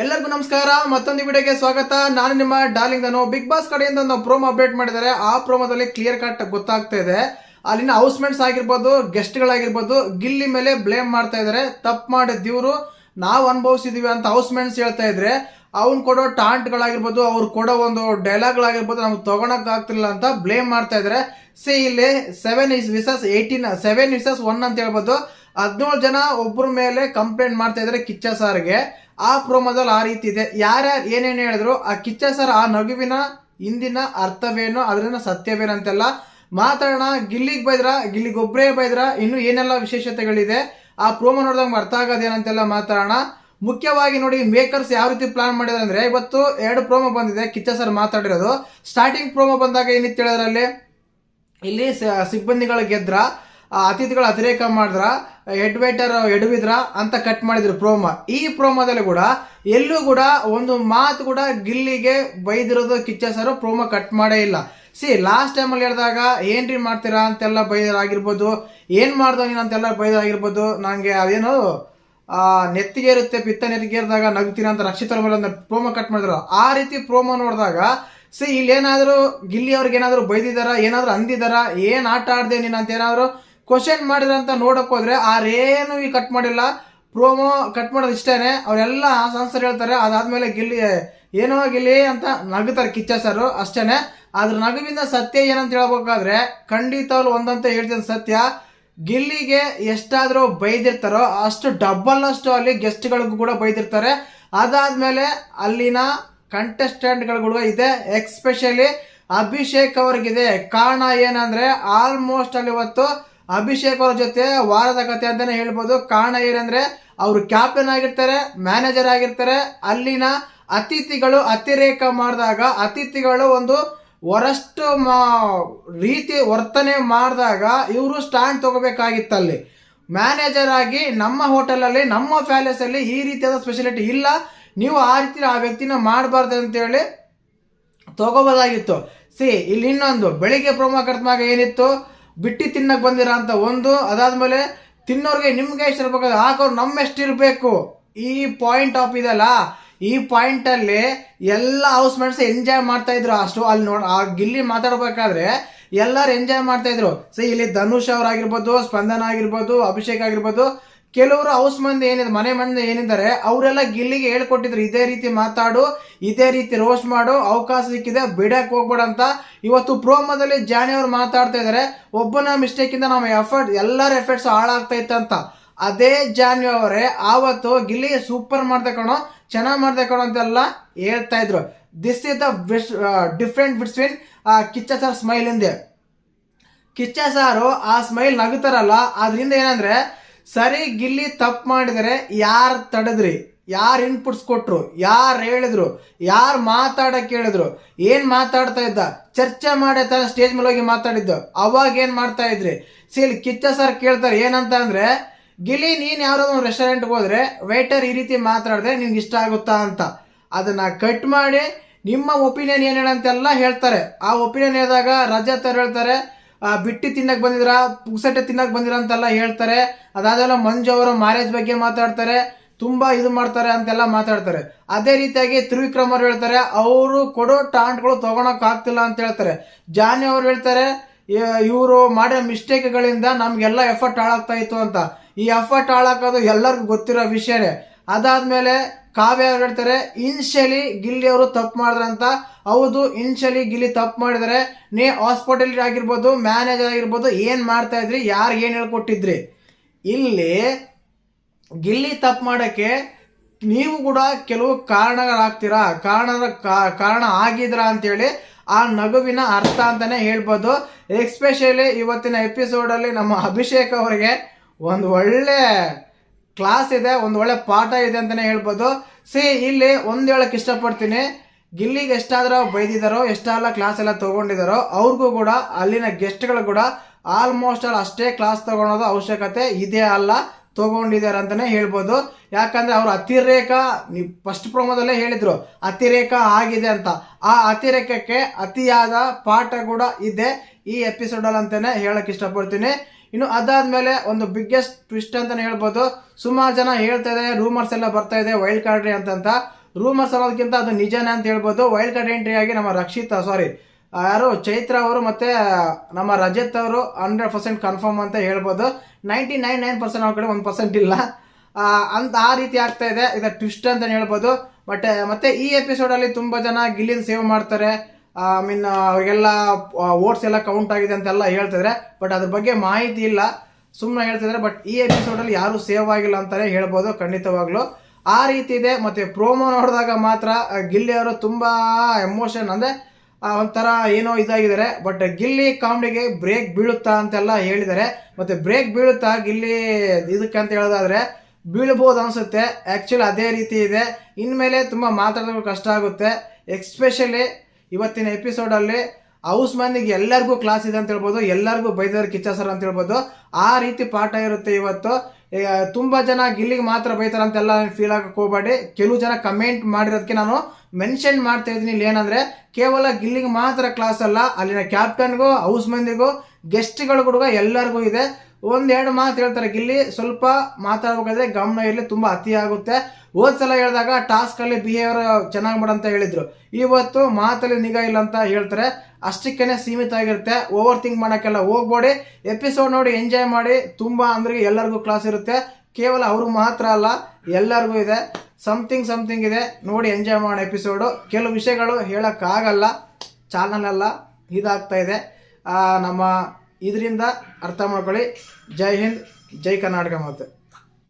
ಎಲ್ಲರಿಗೂ ನಮಸ್ಕಾರ, ಮತ್ತೊಂದು ವಿಡಿಯೋಗೆ ಸ್ವಾಗತ. ನಾನು ನಿಮ್ಮ ಡಾರ್ಲಿಂಗ್ ನಾನು ಬಿಗ್ ಬಾಸ್ ಕಡೆಯಿಂದ ಒಂದು ಪ್ರೋಮೋ ಅಪ್ಡೇಟ್ ಮಾಡಿದ್ದಾರೆ. ಆ ಪ್ರೋಮೋದಲ್ಲಿ ಕ್ಲಿಯರ್ ಕಟ್ ಗೊತ್ತಾಗ್ತಾ ಇದೆ. ಅಲ್ಲಿನ ಹೌಸ್ಮೇಟ್ಸ್ ಆಗಿರ್ಬೋದು ಗೆಸ್ಟ್ಗಳಾಗಿರ್ಬೋದು ಗಿಲ್ಲಿ ಮೇಲೆ ಬ್ಲೇಮ್ ಮಾಡ್ತಾ ಇದ್ದಾರೆ. ತಪ್ಪು ಮಾಡಿದ್ದೀವ್ರು ನಾವು ಅನುಭವಿಸಿದೀವಿ ಅಂತ ಹೌಸ್ಮೆಂಟ್ಸ್ ಹೇಳ್ತಾ ಇದ್ರೆ, ಅವ್ನು ಕೊಡೋ ಟಾಂಟ್ಗಳಾಗಿರ್ಬೋದು ಅವ್ರು ಕೊಡೋ ಒಂದು ಡೈಲಾಗ್ಗಳಾಗಿರ್ಬೋದು ನಮ್ಗೆ ತಗೊಳಕ್ ಆಗ್ತಿಲ್ಲ ಅಂತ ಬ್ಲೇಮ್ ಮಾಡ್ತಾ ಇದ್ದಾರೆ. ಸಿ, ಇಲ್ಲಿ seven is versus eighteen seven versus one ಅಂತ ಹೇಳ್ಬೋದು. ಹದಿನೇಳು ಜನ ಒಬ್ಬರ ಮೇಲೆ ಕಂಪ್ಲೇಂಟ್ ಮಾಡ್ತಾ ಇದ್ದಾರೆ ಕಿಚ್ಚ ಸಾರ್ಗೆ. ಆ ಪ್ರೋಮೋದಲ್ಲಿ ಆ ರೀತಿ ಇದೆ. ಯಾರ್ಯಾರು ಏನೇನು ಹೇಳಿದ್ರು, ಆ ಕಿಚ್ಚ ಸರ್ ಆ ನಗುವಿನ ಹಿಂದಿನ ಅರ್ಥವೇನು, ಅದರಿಂದ ಸತ್ಯವೇನಂತೆಲ್ಲ ಮಾತಾಡೋಣ. ಗಿಲ್ಲಿಗೆ ಬೈದ್ರ ಗಿಲ್ಲಿಗೆ ಒಬ್ಬರೇ ಬೈದ್ರ, ಇನ್ನು ಏನೆಲ್ಲ ವಿಶೇಷತೆಗಳಿದೆ, ಆ ಪ್ರೋಮೋ ನೋಡಿದಂಗೆ ಅರ್ಥ ಆಗೋದೇನಂತೆಲ್ಲ ಮಾತಾಡೋಣ. ಮುಖ್ಯವಾಗಿ ನೋಡಿ, ಮೇಕರ್ಸ್ ಯಾವ ರೀತಿ ಪ್ಲಾನ್ ಮಾಡಿದ್ರೆ ಅಂದರೆ, ಇವತ್ತು ಎರಡು ಪ್ರೋಮೋ ಬಂದಿದೆ ಕಿಚ್ಚ ಸರ್ ಮಾತಾಡಿರೋದು. ಸ್ಟಾರ್ಟಿಂಗ್ ಪ್ರೋಮೋ ಬಂದಾಗ ಏನಿತ್ತು ಹೇಳಿದ್ರಲ್ಲಿ ಇಲ್ಲಿ ಸಿಬ್ಬಂದಿಗಳು ಗೆದ್ರ ಅತಿಥಿಗಳ ಅತಿರೇಕ ಮಾಡಿದ್ರ ಹೆಡ್ ಎಡವಿದ್ರ ಅಂತ ಕಟ್ ಮಾಡಿದ್ರು ಪ್ರೋಮೋ ಈ ಪ್ರೋಮೋದಲ್ಲಿ ಕೂಡ ಎಲ್ಲೂ ಕೂಡ ಒಂದು ಮಾತು ಕೂಡ ಗಿಲ್ಲಿಗೆ ಬೈದಿರೋದು ಕಿಚ್ಚ ಸರ್ ಪ್ರೋಮೋ ಕಟ್ ಮಾಡೇ ಇಲ್ಲ. ಸಿ ಲಾಸ್ಟ್ ಟೈಮಲ್ಲಿ ಹೇಳಿದಾಗ ಏನ್ರಿ ಮಾಡ್ತೀರಾ ಅಂತೆಲ್ಲ ಬೈದಾಗಿರ್ಬೋದು ಏನ್ ಮಾಡ್ದ ನೀನು ಅಂತೆಲ್ಲ ಬೈದಾಗಿರ್ಬೋದು ನನಗೆ ಅದೇನು ನೆತ್ತಿಗೆ ಇರುತ್ತೆ, ಪಿತ್ತ ನೆತ್ತಿಗೆ ಇರಿದಾಗ ನಗ್ತೀನಿ ಅಂತ ರಕ್ಷಿತರ ಮೇಲೆ ಒಂದು ಪ್ರೋಮೋ ಕಟ್ ಮಾಡಿದ್ರು. ಆ ರೀತಿ ಪ್ರೋಮೋ ನೋಡಿದಾಗ ಸಿ ಇಲ್ಲಿ ಏನಾದರೂ ಗಿಲ್ಲಿ ಅವ್ರಿಗೆ ಏನಾದರೂ ಬೈದಿದಾರ ಏನಾದರೂ ಅಂದಿದ್ದಾರಾ, ಏನು ಆಟ ಆಡ್ದೆ ನೀನು ಅಂತ ಏನಾದರೂ ಕ್ವಶನ್ ಮಾಡಿದ್ರೆ ಅಂತ ನೋಡಕ್ ಹೋದ್ರೆ ಆರೇನು ಈ ಕಟ್ ಮಾಡಿಲ್ಲ. ಪ್ರೋಮೋ ಕಟ್ ಮಾಡೋದು ಇಷ್ಟೇನೆ. ಅವರೆಲ್ಲ ಸಂಸರ್ ಹೇಳ್ತಾರೆ. ಅದಾದ್ಮೇಲೆ ಗಿಲ್ಲಿ, ಏನೋ ಗಿಲ್ಲಿ ಅಂತ ನಗುತ್ತಾರೆ ಕಿಚ್ಚ ಸರ್ ಅಷ್ಟೇನೆ. ಅದ್ರ ನಗುವಿಂದ ಸತ್ಯ ಏನಂತ ಹೇಳ್ಬೇಕಾದ್ರೆ ಖಂಡಿತವ್ರು ಒಂದಂತ ಹೇಳ್ತೀನಿ ಸತ್ಯ. ಗಿಲ್ಲಿಗೆ ಎಷ್ಟಾದರೂ ಬೈದಿರ್ತಾರೋ ಅಷ್ಟು ಡಬ್ಬಲ್ ಅಷ್ಟು ಅಲ್ಲಿ ಗೆಸ್ಟ್ಗಳಿಗೂ ಕೂಡ ಬೈದಿರ್ತಾರೆ. ಅದಾದ್ಮೇಲೆ ಅಲ್ಲಿನ ಕಂಟೆಸ್ಟೆಂಟ್ಗಳು ಕೂಡ ಇದೆ. ಎಕ್ಸ್ಪೆಷಲಿ ಅಭಿಷೇಕ್ ಅವ್ರಿಗಿದೆ. ಕಾರಣ ಏನಂದ್ರೆ ಆಲ್ಮೋಸ್ಟ್ ಅಲ್ಲಿ ಇವತ್ತು ಅಭಿಷೇಕ್ ಅವ್ರ ಜೊತೆ ವಾರದ ಕತೆ ಅಂತಾನೆ ಹೇಳ್ಬೋದು. ಕಾರಣ ಏನಂದ್ರೆ, ಅವರು ಕ್ಯಾಪ್ಟನ್ ಆಗಿರ್ತಾರೆ ಮ್ಯಾನೇಜರ್ ಆಗಿರ್ತಾರೆ. ಅಲ್ಲಿನ ಅತಿಥಿಗಳು ಅತಿರೇಕ ಮಾಡಿದಾಗ, ಅತಿಥಿಗಳು ಒಂದು ವರಷ್ಟು ಮಾ, ರೀತಿ ವರ್ತನೆ ಮಾಡಿದಾಗ ಇವರು ಸ್ಟ್ಯಾಂಡ್ ತಗೋಬೇಕಾಗಿತ್ತಲ್ಲಿ. ಮ್ಯಾನೇಜರ್ ಆಗಿ ನಮ್ಮ ಹೋಟೆಲಲ್ಲಿ ನಮ್ಮ ಪ್ಯಾಲೇಸಲ್ಲಿ ಈ ರೀತಿಯಾದ ಸ್ಪೆಷಾಲಿಟಿ ಇಲ್ಲ. ನೀವು ಆ ರೀತಿ ಆ ವ್ಯಕ್ತಿನ ಮಾಡಬಾರ್ದು ಅಂತೇಳಿ ತಗೋಬೋದಾಗಿತ್ತು. ಸಿ ಇಲ್ಲಿ ಇನ್ನೊಂದು, ಬೆಳಿಗ್ಗೆ ಪ್ರೋಮೋ ಕರ್ತಮಾಗ ಏನಿತ್ತು? ಬಿಟ್ಟಿ ತಿನ್ನಕ್ಕೆ ಬಂದಿರ ಅಂತ ಒಂದು, ಅದಾದಮೇಲೆ ತಿನ್ನೋರಿಗೆ ನಿಮ್ಗೆ ಎಷ್ಟು ಇರ್ಬೇಕು ಹಾಕೋರು ನಮ್ಮ ಎಷ್ಟು ಇರಬೇಕು ಈ ಪಾಯಿಂಟ್ ಆಫ್ ಇದಲ್ಲ, ಈ ಪಾಯಿಂಟ್ ಅಲ್ಲಿ ಎಲ್ಲ ಹೌಸ್ ಮೇಟ್ಸ್ ಎಂಜಾಯ್ ಮಾಡ್ತಾ ಇದ್ರು ಅಷ್ಟು. ಅಲ್ಲಿ ನೋಡ್, ಆ ಗಿಲ್ಲಿ ಮಾತಾಡ್ಬೇಕಾದ್ರೆ ಎಲ್ಲರೂ ಎಂಜಾಯ್ ಮಾಡ್ತಾ ಇದ್ರು. ಸೊ, ಇಲ್ಲಿ ಧನುಷ್ ಅವ್ರಾಗಿರ್ಬೋದು, ಸ್ಪಂದನ ಆಗಿರ್ಬೋದು, ಅಭಿಷೇಕ್ ಆಗಿರ್ಬೋದು ಕೆಲವರು ಹೌಸ್ ಮಂದಿ ಏನಿದೆ, ಮನೆ ಮಂದಿ ಏನಿದ್ದಾರೆ, ಅವರೆಲ್ಲ ಗಿಲ್ಲಿಗೆ ಹೇಳ್ಕೊಟ್ಟಿದ್ರು, ಇದೇ ರೀತಿ ಮಾತಾಡು, ಇದೇ ರೀತಿ ರೋಸ್ಟ್ ಮಾಡು, ಅವಕಾಶ ಸಿಕ್ಕಿದೆ ಬಿಡಕ್ಕೆ ಹೋಗ್ಬೇಡ ಅಂತ. ಇವತ್ತು ಪ್ರೋಮೋದಲ್ಲಿ ಜಾನಿ ಅವರು ಮಾತಾಡ್ತಾ ಇದ್ದಾರೆ ಒಬ್ಬನ ಮಿಸ್ಟೇಕ್ ಇಂದ ನಮ್ಮ ಎಫರ್ಟ್ ಎಲ್ಲರ ಎಫರ್ಟ್ಸ್ ಹಾಳಾಗ್ತಾ ಇತ್ತಂತ ಅದೇ ಜಾನ್ವಿ ಅವರೇ, ಆವತ್ತು ಗಿಲ್ಲಿ ಸೂಪರ್ ಮಾಡ್ದೆ ಕಣೋ, ಚೆನ್ನಾಗಿ ಮಾಡ್ದೆ ಕಣೋ ಅಂತೆಲ್ಲ ಹೇಳ್ತಾ ಇದ್ರು. This is the different between Kichcha sir smile ಇಂದೆ. ಕಿಚ್ಚ ಸಾರು ಆ ಸ್ಮೈಲ್ ನಗುತ್ತಾರಲ್ಲ ಅದರಿಂದ ಏನಂದ್ರೆ ಸರಿ ಗಿಲ್ಲಿ ತಪ್ಪು ಮಾಡಿದರೆ ಯಾರು ತಡೆದ್ರಿ? ಯಾರು ಇನ್ಪುಟ್ಸ್ ಕೊಟ್ರು? ಯಾರು ಹೇಳಿದ್ರು? ಯಾರು ಮಾತಾಡಕ್ಕೆ ಹೇಳಿದ್ರು ಏನು ಮಾತಾಡ್ತಾ ಇದ್ದ? ಚರ್ಚೆ ಮಾಡಿದ ತರ ಸ್ಟೇಜ್ ಮೇಲೆ ಹೋಗಿ ಮಾತಾಡಿದ್ದು. ಅವಾಗ ಏನು ಮಾಡ್ತಾ ಇದ್ರಿ? ಸಿಲ್ ಕಿಚ್ಚ ಸರ್ ಕೇಳ್ತಾರೆ, ಏನಂತ ಅಂದರೆ ಗಿಲಿ ನೀನು ಯಾವ್ದೋ ಒಂದು ರೆಸ್ಟೋರೆಂಟ್ಗೆ ಹೋದ್ರೆ ವೇಟರ್ ಈ ರೀತಿ ಮಾತಾಡಿದ್ರೆ ನಿಮ್ಗೆ ಇಷ್ಟ ಆಗುತ್ತಾ ಅಂತ. ಅದನ್ನ ಕಟ್ ಮಾಡಿ, ನಿಮ್ಮ ಒಪಿನಿಯನ್ ಏನು ಹೇಳಂತೆಲ್ಲ ಹೇಳ್ತಾರೆ. ಆ ಒಪಿನಿಯನ್ ಹೇಳಿದಾಗ ರಜಾ ತರ ಹೇಳ್ತಾರೆ ಬಿಟ್ಟಿ ತಿನ್ನಕ್ ಬಂದಿದ್ರ ಪುಕ್ಸಟ್ಟೆ ತಿನ್ನಕ್ ಬಂದಿರ ಅಂತೆಲ್ಲ ಹೇಳ್ತಾರೆ. ಅದಾದಲ್ಲ ಮಂಜು ಅವರ ಮ್ಯಾರೇಜ್ ಬಗ್ಗೆ ಮಾತಾಡ್ತಾರೆ. ತುಂಬಾ ಇದು ಮಾಡ್ತಾರೆ ಅಂತೆಲ್ಲ ಮಾತಾಡ್ತಾರೆ. ಅದೇ ರೀತಿಯಾಗಿ ತ್ರಿವಿಕ್ರಮ್ ಅವ್ರು ಹೇಳ್ತಾರೆ, ಅವರು ಕೊಡೋ ಟಾಂಟ್ಗಳು ತಗೊಳಕ್ ಆಗ್ತಿಲ್ಲ ಅಂತ ಹೇಳ್ತಾರೆ. ಜಾನಿ ಅವ್ರು ಹೇಳ್ತಾರೆ ಇವರು ಮಾಡಿರೋ ಮಿಸ್ಟೇಕ್ಗಳಿಂದ ನಮಗೆಲ್ಲ ಎಫರ್ಟ್ ಹಾಳಾಗ್ತಾ ಇತ್ತು ಅಂತ. ಈ ಎಫರ್ಟ್ ಹಾಳಾಕೋದು ಎಲ್ಲರಿಗೂ ಗೊತ್ತಿರೋ ವಿಷಯನೇ. ಅದಾದ್ಮೇಲೆ ಕಾವ್ಯ ಅವ್ರು ಹೇಳ್ತಾರೆ? ಇನ್ಶಲಿ ಗಿಲ್ಲಿ ಅವರು ತಪ್ಪು ಮಾಡಿದ್ರಂತ ಹೌದು, ಇನ್ಶಲಿ ಗಿಲ್ಲಿ ತಪ್ಪು ಮಾಡಿದರೆ ನೀ ಹಾಸ್ಪಿಟಲ್ ಆಗಿರ್ಬೋದು ಮ್ಯಾನೇಜರ್ ಆಗಿರ್ಬೋದು, ಏನು ಮಾಡ್ತಾ ಇದ್ರಿ? ಯಾರು ಏನು ಹೇಳ್ಕೊಟ್ಟಿದ್ರಿ? ಇಲ್ಲಿ ಗಿಲ್ಲಿ ತಪ್ಪು ಮಾಡೋಕ್ಕೆ ನೀವು ಕೂಡ ಕೆಲವು ಕಾರಣಗಳಾಗ್ತೀರಾ? ಕಾರಣ ಕಾರಣ ಆಗಿದ್ರ ಅಂತೇಳಿ ಆ ನಗುವಿನ ಅರ್ಥ ಅಂತಾನೆ ಹೇಳ್ಬೋದು. ಎಕ್ಸ್ಪೆಷಲಿ ಇವತ್ತಿನ ಎಪಿಸೋಡಲ್ಲಿ ನಮ್ಮ ಅಭಿಷೇಕ್ ಅವರಿಗೆ ಒಂದು ಒಳ್ಳೆ ಕ್ಲಾಸ್ ಇದೆ, ಒಂದು ಒಳ್ಳೆ ಪಾಠ ಇದೆ ಅಂತಾನೆ ಹೇಳ್ಬೋದು. ಸಿ, ಇಲ್ಲಿ ಒಂದ್ ಹೇಳಕ್ ಇಷ್ಟಪಡ್ತೀನಿ. ಗಿಲ್ಲಿಗೆ ಎಷ್ಟಾದ್ರೂ ಬೈದಿದಾರೋ, ಎಷ್ಟೆಲ್ಲ ಕ್ಲಾಸ್ ಎಲ್ಲ ತಗೊಂಡಿದಾರೋ, ಅವ್ರಿಗೂ ಕೂಡ, ಅಲ್ಲಿನ ಗೆಸ್ಟ್ಗಳು ಕೂಡ ಆಲ್ಮೋಸ್ಟ್ ಆಲ್ ಅಷ್ಟೇ ಕ್ಲಾಸ್ ತಗೊಳೋದು ಅವಶ್ಯಕತೆ ಇದೆ ಅಲ್ಲ ತಗೊಂಡಿದ್ದಾರೆ ಅಂತಾನೆ ಹೇಳ್ಬೋದು. ಯಾಕಂದ್ರೆ ಅವ್ರು ಅತಿರೇಕ ಫಸ್ಟ್ ಪ್ರೋಮೋದಲ್ಲೇ ಹೇಳಿದ್ರು, ಅತಿರೇಕ ಆಗಿದೆ ಅಂತ. ಆ ಅತಿರೇಕಕ್ಕೆ ಅತಿಯಾದ ಪಾಠ ಕೂಡ ಇದೆ ಈ ಎಪಿಸೋಡ್ ಅಲ್ಲಿ ಅಂತಾನೆ ಹೇಳಕ್ ಇಷ್ಟಪಡ್ತೀನಿ. ಇನ್ನು ಅದಾದ್ಮೇಲೆ ಒಂದು ಬಿಗ್ಗೆಸ್ಟ್ ಟ್ವಿಸ್ಟ್ ಅಂತಾನೆ ಹೇಳ್ಬೋದು. ಸುಮಾರು ಜನ ಹೇಳ್ತಾ ಇದೆ ರೂಮರ್ಸ್ ಎಲ್ಲ ಬರ್ತಾ ಇದೆ ವೈಲ್ಡ್ ಕಾರ್ಡ್ ಅಂತಂತ. ರೂಮರ್ಸ್ ಅನ್ನೋದಕ್ಕಿಂತ ಅದು ನಿಜನೇ ಅಂತ ಹೇಳ್ಬೋದು. ವೈಲ್ಡ್ ಕಾರ್ಡ್ ಎಂಟ್ರಿ ಆಗಿ ನಮ್ಮ ರಕ್ಷಿತ್ ಸಾರಿ ಯಾರು? ಚೈತ್ರ ಅವರು ಮತ್ತೆ ನಮ್ಮ ರಜತ್ ಅವರು ಹಂಡ್ರೆಡ್ ಪರ್ಸೆಂಟ್ ಕನ್ಫರ್ಮ್ ಅಂತ ಹೇಳ್ಬೋದು. ನೈಂಟಿ ನೈನ್ ನೈನ್ ಪರ್ಸೆಂಟ್ ಅವ್ರ ಕಡೆ ಒಂದು ಪರ್ಸೆಂಟ್ ಇಲ್ಲ. ಅಂತ ಆ ರೀತಿ ಆಗ್ತಾ ಇದೆ. ಇದು ಟ್ವಿಸ್ಟ್ ಅಂತ ಹೇಳ್ಬೋದು. ಬಟ್ ಮತ್ತೆ ಈ ಎಪಿಸೋಡಲ್ಲಿ ತುಂಬ ಜನ ಗಿಲ್ಲಿನ ಸೇವ್ ಮಾಡ್ತಾರೆ. ಐ ಮೀನ್ ಅವರಿಗೆಲ್ಲ ಓಟ್ಸ್ ಎಲ್ಲ ಕೌಂಟ್ ಆಗಿದೆ ಅಂತೆಲ್ಲ ಹೇಳ್ತಿದ್ರೆ ಬಟ್ ಅದ್ರ ಬಗ್ಗೆ ಮಾಹಿತಿ ಇಲ್ಲ. ಸುಮ್ಮನೆ ಹೇಳ್ತಿದ್ರೆ ಬಟ್ ಈ ಎಪಿಸೋಡಲ್ಲಿ ಯಾರು ಸೇವ್ ಆಗಿಲ್ಲ ಅಂತಾನೆ ಹೇಳ್ಬೋದು, ಖಂಡಿತವಾಗ್ಲೂ. ಆ ರೀತಿ ಇದೆ, ಮತ್ತೆ ಪ್ರೋಮೋ ನೋಡಿದಾಗ ಮಾತ್ರ ಗಿಲ್ಲಿ ಅವರು ತುಂಬಾ ಎಮೋಷನ್ ಅಂದ್ರೆ ಒಂಥರ ಏನೋ ಇದಾಗಿದ್ದಾರೆ. ಬಟ್ ಗಿಲ್ಲಿ ಕಾಮಿಡಿಗೆ ಬ್ರೇಕ್ ಬೀಳುತ್ತಾ ಅಂತೆಲ್ಲ ಹೇಳಿದ್ದಾರೆ. ಮತ್ತೆ ಬ್ರೇಕ್ ಬೀಳುತ್ತಾ ಗಿಲ್ಲಿ ಇದಕ್ಕೆ ಅಂತ ಹೇಳೋದಾದ್ರೆ, ಬೀಳ್ಬೋದು ಅನ್ಸುತ್ತೆ. ಆ್ಯಕ್ಚುಲಿ ಅದೇ ರೀತಿ ಇದೆ. ಇನ್ಮೇಲೆ ತುಂಬ ಮಾತಾಡೋದು ಕಷ್ಟ ಆಗುತ್ತೆ. ಎಕ್ಸ್ಪೆಷಲಿ ಇವತ್ತಿನ ಎಪಿಸೋಡಲ್ಲಿ ಹೌಸ್ ಮ್ಯಾನಿಗೆ ಎಲ್ಲರಿಗೂ ಕ್ಲಾಸ್ ಇದೆ ಅಂತ ಹೇಳ್ಬೋದು, ಎಲ್ಲರಿಗೂ ಬೈದವ್ರು ಕಿಚ್ಚ ಸರ್ ಅಂತ ಹೇಳ್ಬೋದು. ಆ ರೀತಿ ಪಾಠ ಇರುತ್ತೆ ಇವತ್ತು. ತುಂಬ ಜನ ಗಿಲ್ಲಿಗೆ ಮಾತ್ರ ಬೈತಾರೆ ಅಂತೆಲ್ಲ ಫೀಲ್ ಆಗಕ್ಕೆ ಹೋಗಬೇಡಿ. ಕೆಲವು ಜನ ಕಮೆಂಟ್ ಮಾಡಿರೋದಕ್ಕೆ ನಾನು ಮೆನ್ಷನ್ ಮಾಡ್ತಾ ಇದ್ದೀನಿ. ಇಲ್ಲಿ ಏನಂದ್ರೆ, ಕೇವಲ ಗಿಲ್ಲಿಗೆ ಮಾತ್ರ ಕ್ಲಾಸ್ ಅಲ್ಲ, ಅಲ್ಲಿನ ಕ್ಯಾಪ್ಟನ್ಗೂ ಹೌಸ್ ಮಂದಿಗೂ ಗೆಸ್ಟ್ಗಳು ಕೂಡ ಎಲ್ಲರಿಗೂ ಇದೆ. ಒಂದೆರಡು ಮಾತು ಹೇಳ್ತಾರೆ ಗಿಲ್ಲಿ. ಸ್ವಲ್ಪ ಮಾತಾಡ್ಬೇಕಾದ್ರೆ ಗಮನ ಇರಲಿ, ತುಂಬಾ ಅತಿ ಆಗುತ್ತೆ. ಸಲ ಹೇಳಿದಾಗ ಟಾಸ್ಕ್ ಅಲ್ಲಿ ಬಿಹೇವಿಯರ್ ಚೆನ್ನಾಗಿ ಮಾಡಂತ ಹೇಳಿದ್ರು. ಇವತ್ತು ಮಾತಲ್ಲಿ ನಿಗಾ ಇಲ್ಲ ಅಂತ ಹೇಳ್ತಾರೆ. ಅಷ್ಟಕ್ಕೇನೆ ಸೀಮಿತ ಆಗಿರುತ್ತೆ. ಓವರ್ ಥಿಂಕ್ ಮಾಡೋಕ್ಕೆಲ್ಲ ಹೋಗ್ಬೇಡಿ. ಎಪಿಸೋಡ್ ನೋಡಿ ಎಂಜಾಯ್ ಮಾಡಿ. ತುಂಬ ಅಂದ್ರೆ ಎಲ್ಲರಿಗೂ ಕ್ಲಾಸ್ ಇರುತ್ತೆ. ಕೇವಲ ಅವ್ರಿಗೆ ಮಾತ್ರ ಅಲ್ಲ, ಎಲ್ಲರಿಗೂ ಇದೆ. ಸಮಥಿಂಗ್ ಸಮಥಿಂಗ್ ಇದೆ. ನೋಡಿ ಎಂಜಾಯ್ ಮಾಡೋ ಎಪಿಸೋಡು ಕೆಲವು ವಿಷಯಗಳು ಹೇಳೋಕ್ಕಾಗಲ್ಲ. ಚಾನಲ್ ಎಲ್ಲ ಇದಾಗ್ತಾ ಇದೆ. ನಮ್ಮ ಇದರಿಂದ ಅರ್ಥ ಮಾಡ್ಕೊಳ್ಳಿ. ಜೈ ಹಿಂದ್ ಜೈ ಕರ್ನಾಟಕ ಮಾತು.